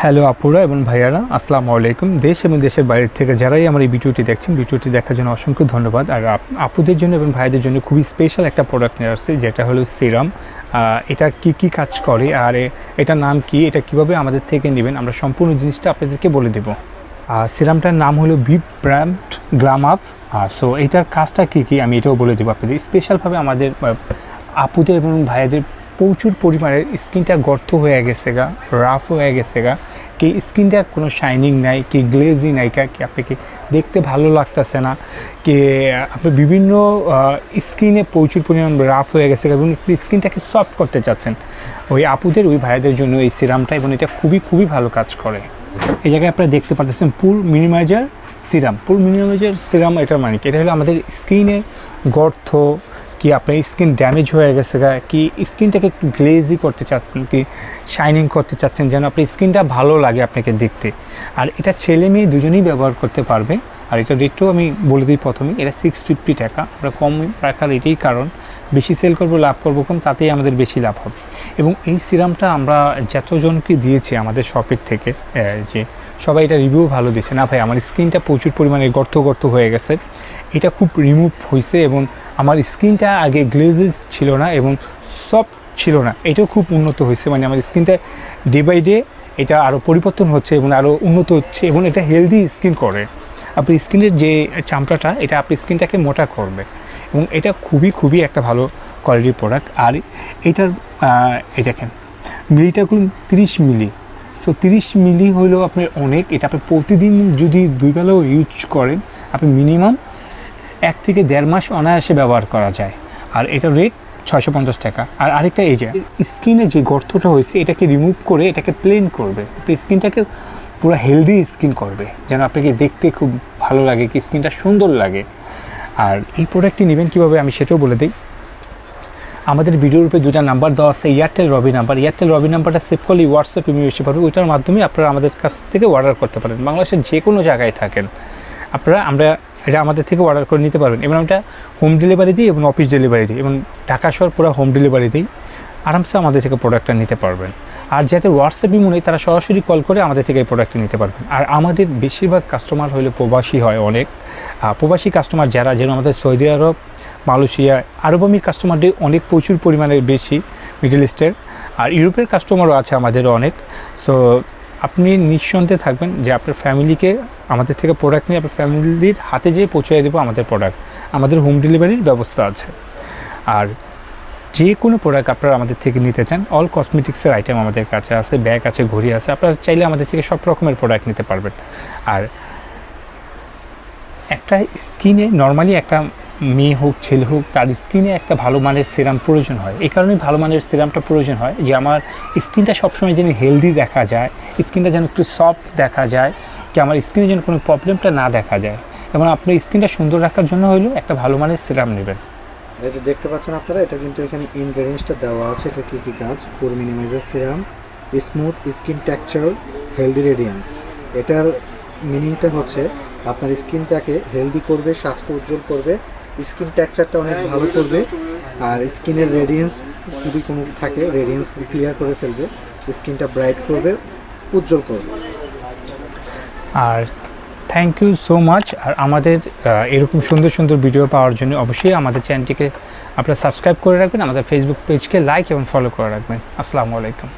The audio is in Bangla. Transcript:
হ্যালো আপুরা এবং ভাইয়ারা, আসসালামু আলাইকুম। দেশ এবং দেশের বাইরে থেকে যারাই আমার এই ভিডিওটি দেখছেন, ভিডিওটি দেখার জন্য অসংখ্য ধন্যবাদ। আর আপ- আপুদের জন্য এবং ভাইদের জন্য খুবই স্পেশাল একটা প্রোডাক্ট নিয়ে আসছে, যেটা হলো সিরাম এটা কি কি কাজ করে, আর এ- এটার নাম কি, এটা কীভাবে আমাদের থেকে নেবেন, আমরা সম্পূর্ণ জিনিসটা আপনাদেরকে বলে দেবো। সিরামটার নাম হলো বিপ ব্র্যান্ড গ্লাম আপ সো এটার কাজটা কী কী আমি এটাও বলে দেবো আপনাদের। স্পেশালভাবে আমাদের আপুদের এবং ভাইয়াদের প্রচুর পরিমাণে স্কিনটা গর্ত হয়ে গেছে গা রাফ হয়ে গেছে গা। কি স্কিনটা কোনো শাইনিং নাই, কি গ্লেজি নাই কা, কি আপনাকে দেখতে ভালো লাগতেছে না। কি, আপনি বিভিন্ন স্কিনে প্রচুর পরিমাণ রাফ হয়ে গেছে এবং স্কিনটাকে সফট করতে চাচ্ছেন। ওই আপুদের, ওই ভাইয়াদের জন্য এই সিরামটা এবং এটা খুবই খুবই ভালো কাজ করে। এই জায়গায় আপনারা দেখতে পাচ্ছেন pore minimizer serum pore minimizer serum এটার মানে কি? এটা হলো আমাদের স্কিনে গর্ত কি আপনার স্কিন ড্যামেজ হয়ে গেছে কি স্কিনটাকে একটু গ্লেজি করতে চাচ্ছেন? কি শাইনিং করতে চাচ্ছেন? যেন আপনার স্কিনটা ভালো লাগে আপনাকে দেখতে। আর এটা ছেলে মেয়ে দুজনেই ব্যবহার করতে পারবে। আর এটা রেটও আমি বলে দিই প্রথমে, এটা সিক্স ফিফটি টাকা। আমরা কম রাখার এটাই কারণ। বেশি সেল করব, লাভ করব কম তাতেই আমাদের বেশি লাভ হবে। এবং এই সিরামটা আমরা যতজনকে দিয়েছি আমাদের শপের থেকে যে সবাই এটা রিভিউ ভালো দিয়েছে। না ভাই, আমার স্কিনটা প্রচুর পরিমাণে গর্ত গর্ত হয়ে গেছে। এটা খুব রিমুভ হয়েছে এবং আমার স্কিনটা আগে গ্লেজেস ছিল না এবং সফট ছিল না। এটাও খুব উন্নত হয়েছে মানে আমার স্কিনটা ডে বাই ডে এটা আরও পরিবর্তন হচ্ছে এবং আরও উন্নত হচ্ছে এবং এটা হেলদি স্কিন করে। আপনি স্কিনের যে চামড়াটা, এটা আপনি স্কিনটাকে মোটা করবে এবং এটা খুবই খুবই একটা ভালো কোয়ালিটির প্রোডাক্ট আর এটার এই দেখেন মিলিটাগুলো তিরিশ মিলি। সো তিরিশ মিলি হলেও আপনার অনেক, এটা আপনি প্রতিদিন যদি দুই বেলাও ইউজ করেন, আপনি মিনিমাম এক থেকে দেড় মাস অনায়াসে ব্যবহার করা যায়। আর এটা রেট ছয়শো পঞ্চাশ টাকা। আর আরেকটা এই যে স্কিনে যে গর্তটা হয়েছে, এটাকে রিমুভ করে এটাকে প্লেন করবে। স্কিনটাকে পুরো হেলদি স্কিন করবে। যেন আপনাকে দেখতে খুব ভালো লাগে, কি স্কিনটা সুন্দর লাগে। আর এই প্রোডাক্টটি নেবেন কীভাবে আমি সেটাও বলে দিই। আমাদের ভিডিওর উপরে দুটা নাম্বার দেওয়া আছে Airtel Robi number Airtel Robi নাম্বারটা সেভ করলে হোয়াটসঅ্যাপ ইমেল এসে পারবে ওইটার মাধ্যমে আপনারা আমাদের কাছ থেকে অর্ডার করতে পারেন। বাংলাদেশের যে কোনো জায়গায় থাকেন। আপনারা, আমরা এটা আমাদের থেকে অর্ডার করে নিতে পারবেন। এবং আমরা হোম ডেলিভারি দিই এবং অফিস ডেলিভারি দিই এবং ঢাকা শহর পুরো হোম ডেলিভারি দিই আরামসে আমাদের থেকে প্রোডাক্টটা নিতে পারবেন। আর যাদের হোয়াটসঅ্যাপ ইমো নেই, তারা সরাসরি কল করে আমাদের থেকে এই প্রোডাক্টটি নিতে পারবেন। আর আমাদের বেশিরভাগ কাস্টমার হলো প্রবাসী হয় অনেক। প্রবাসী কাস্টমার যারা যেন আমাদের সৌদি আরব, মালয়েশিয়া, আরব আমির কাস্টমারদের অনেক প্রচুর পরিমাণে বেশি মিডল ইস্টের আর ইউরোপের কাস্টমারও আছে আমাদের অনেক। সো আপনি নিঃসন্দেহে থাকবেন যে আপনার ফ্যামিলিকে, আমাদের থেকে প্রোডাক্ট নিয়ে আপনার ফ্যামিলির হাতে যেয়ে পৌঁছে দেবো আমাদের প্রোডাক্ট আমাদের হোম ডেলিভারির ব্যবস্থা আছে। আর যে কোনো প্রোডাক্ট আপনারা আমাদের থেকে নিতে চান অল কসমেটিক্সের আইটেম আমাদের কাছে আছে ব্যাগ আছে, ঘড়ি আছে, আপনারা চাইলে আমাদের থেকে সব রকমের প্রোডাক্ট নিতে পারবেন। আর একটা স্কিনে নর্মালি একটা মেয়ে হোক, ছেলে হোক, তার স্কিনে একটা ভালো মানের সিরাম প্রয়োজন হয়। এই কারণে ভালো মানের সিরামটা প্রয়োজন হয় যে আমার স্কিনটা সবসময় যেন হেলদি দেখা যায় স্কিনটা যেন একটু সফট দেখা যায় কি আমার স্কিনে যেন কোনো প্রবলেমটা না দেখা যায়। এবং আপনার স্কিনটা সুন্দর রাখার জন্য হলেও একটা ভালো মানের সিরাম নেবেন। এটা দেখতে পাচ্ছেন আপনারা, এটা কিন্তু এখানে ইনগ্রেডিয়েন্টসটা দেওয়া আছে। এটা কী কী কাজ pore minimizer serum smooth skin texture healthy radiance এটার মিনিংটা হচ্ছে, আপনার স্কিনটাকে হেলদি করবে, স্বাস্থ্য উজ্জ্বল করবে স্কিন টেক্সচারটা অনেক ভালো করবে। আর স্কিনের রেডিয়েন্স যদি কোনো থাকে রেডিয়েন্স ক্লিয়ার করে ফেলবে, স্কিনটা ব্রাইট করবে, উজ্জ্বল করবে। আর থ্যাংক ইউ সো মাচ আর আমাদের এরকম সুন্দর সুন্দর ভিডিও পাওয়ার জন্য অবশ্যই আমাদের চ্যানেলটিকে আপনারা সাবস্ক্রাইব করে রাখবেন, আমাদের ফেসবুক পেজকে লাইক এবং ফলো করে রাখবেন। আসসালামু আলাইকুম।